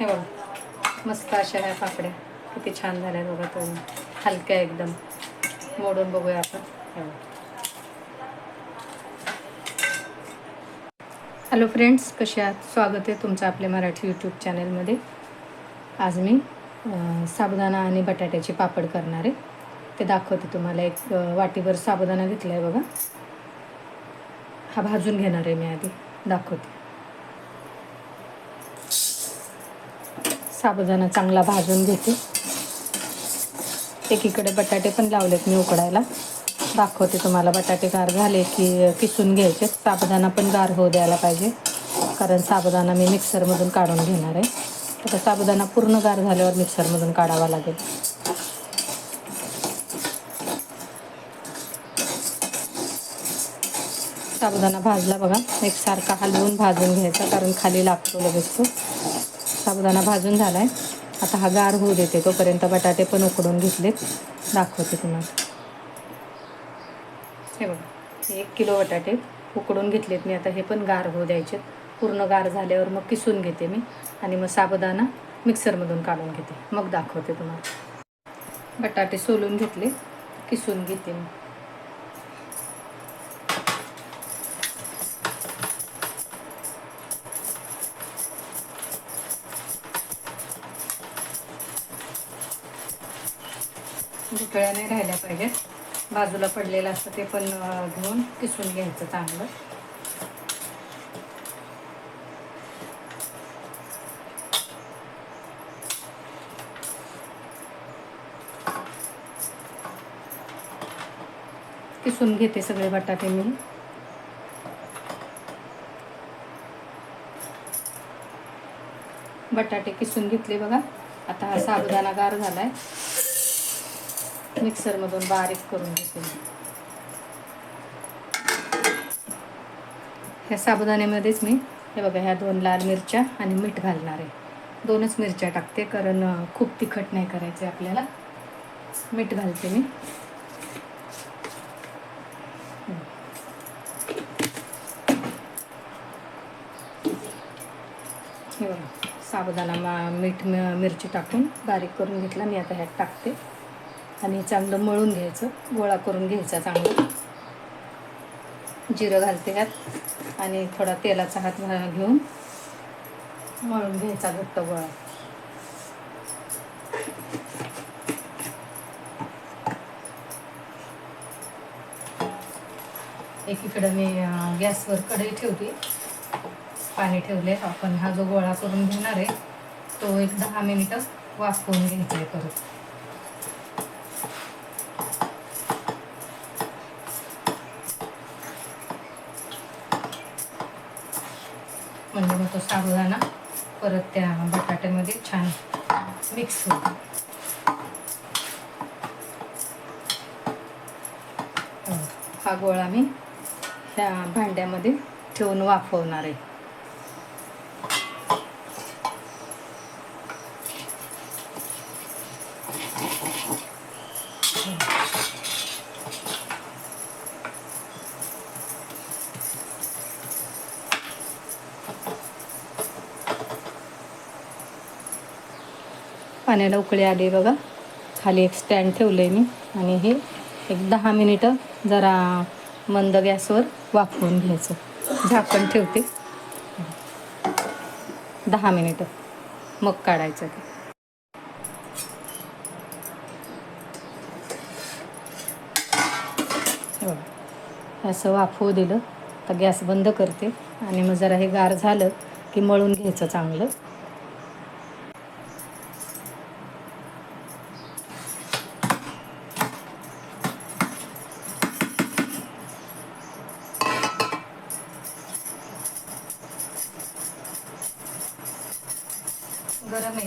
हे बघा. मस्त अशा ह्या पापड्या किती छान झाल्या बघा तो हलक्या एकदम. मोडून बघूया आपण. हे हॅलो फ्रेंड्स कसे आहात? स्वागत आहे तुमचं आपल्या मराठी यूट्यूब चॅनलमध्ये आज मी साबुदाणा आणि बटाट्याचे पापड करणार आहे. ते दाखवते तुम्हाला. एक वाटीभर साबुदाणा घेतला आहे बघा. हा भाजून घेणार आहे मी आधी. दाखवते. साबुदाणा चांगला भाजून घेते. एकीकडे बटाटे पण लावलेत मी उकडायला. दाखवते तुम्हाला बटाटे गार झाले की किसून घ्यायचे. साबुदाणा पण गार होऊ द्यायला पाहिजे. कारण साबुदाणा मी मिक्सरमधून काढून घेणार आहे. आता साबुदाणा पूर्ण गार झाल्यावर मिक्सरमधून काढावा लागेल. साबुदाणा भाजला बघा. एकसारखा हलवून भाजून घ्यायचा कारण खाली लागतो लगेच तो. साबुदाणा भाजून झाला आहे आता हा गार होऊ देते तोपर्यंत बटाटे पण उकडून घेतलेत. दाखवते तुम्हाला. हे बघा एक किलो बटाटे उकडून घेतलेत मी. आता हे पण गार होऊ द्यायचे. पूर्ण गार झाल्यावर मग किसून घेते मी. आणि मग साबुदाणा मिक्सरमधून काढून घेते. मग दाखवते तुम्हाला. बटाटे सोलून घेतले किसून घेते मी. गुठळ्या नाही राहिल्या पाहिजेत. बाजूला पडलेलं असतं ते पण घेऊन किसून घ्यायचं चांगलं. किसून घेते सगळे बटाटे मी. बटाटे किसून घेतले बघा. आता हा साबुदाणा गार झालाय. मिक्सरमधून बारीक करून घेते. मी. ह्या साबुदाण्यामध्येच मी हे बघा ह्या दोन लाल मिरच्या आणि मीठ घालणार आहे. दोनच मिरच्या टाकते कारण खूप तिखट नाही करायचे आपल्याला. मीठ घालते मी. हे बघा साबुदाणा मा मीठ मिरची टाकून बारीक करून घेतला. मी आता ह्यात टाकते. आणि चांगलं मळून घ्यायचं गोळा करून घ्यायचा चांगलं. जिरं घालते ह्यात आणि थोडा तेलाचा हात घेऊन मळून घ्यायचा घट्ट गोळा. एकीकडं मी गॅसवर कढई ठेवते. पाणी ठेवले आपण हा जो गोळा करून घेणार आहे तो एक दहा मिनिटं वाफवून घ्यायचा आहे परत. म्हणजे मग तो साबुदाणा परत त्या बटाट्यामध्ये छान मिक्स होतो. हा गोळा मी ह्या भांड्यामध्ये ठेवून वाफवणार आहे. पाण्याला उकळी आली बघा. खाली एक स्टँड ठेवलं आहे मी. आणि हे एक दहा मिनिटं जरा मंद गॅसवर वाफवून घ्यायचं. झाकण ठेवते. दहा मिनिटं. मग काढायचं ते. हो. असं वाफवू दिलं. तर गॅस बंद करते. आणि मग जरा हे गार झालं की मळून घ्यायचं चांगलं.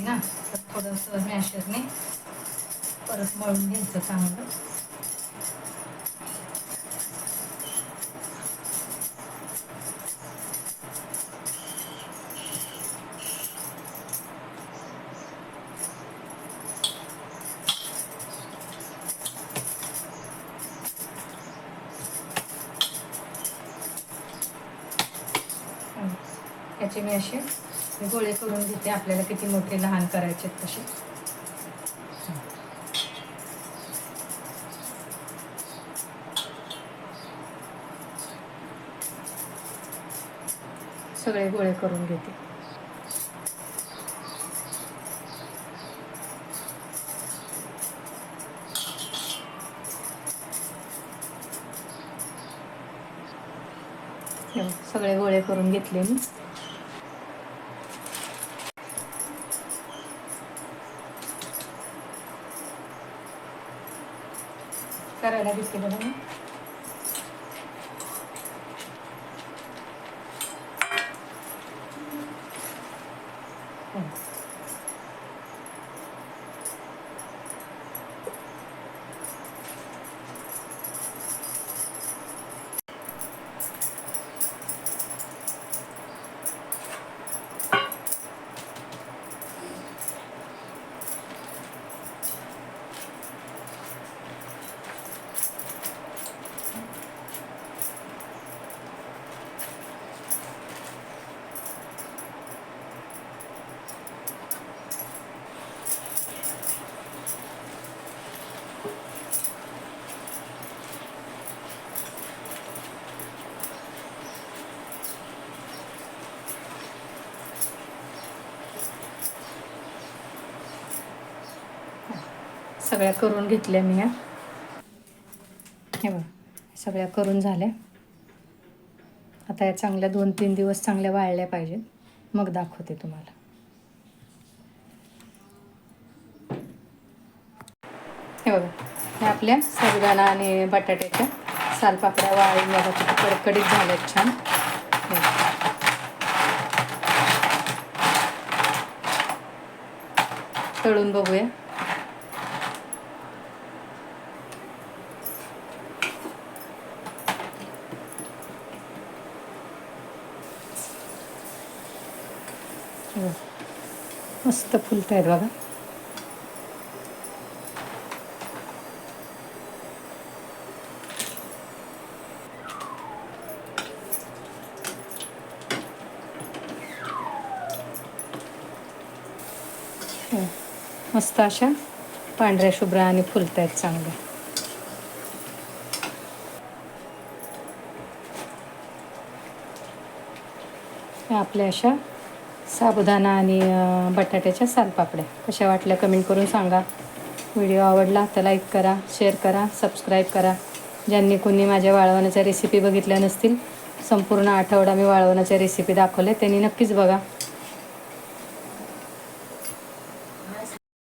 ना तर थोडंसं मॅशरने परत मळून घ्यायचं चांगलं. याचे मी असे मी गोळे करून घेते आपल्याला किती मोठे लहान करायचे आहेत तसे. सगळे गोळे करून घेते. सगळे गोळे करून घेतले मी. करायला घेते बघा सगळ्या करून घेतल्या मी ह्या हे बघ सगळ्या करून झाल्या. आता या चांगल्या दोन तीन दिवस चांगल्या वाळल्या पाहिजेत. मग दाखवते तुम्हाला. हे बघा हे आपल्या साबुदाणा आणि बटाट्याच्या सालपापड्या वाळून बघा किती कडकडीत झाल्यात छान. तळून बघूया हे बघा. मस्त फुलत आहेत बघा मस्त अशा पांढऱ्या शुभ्र आणि फुलत आहेत चांगल्या आपल्या अशा साबुदाणा आणि बटाट्याच्या सालपापड्या. कशा वाटल्या कमेंट करून सांगा. व्हिडिओ आवडला तर लाईक करा शेअर करा सबस्क्राईब करा. ज्यांनी कोणी माझ्या वाळवणाच्या रेसिपी बघितल्या नसतील संपूर्ण आठवडा मी वाळवणाच्या रेसिपी दाखवल्या त्यांनी नक्कीच बघा.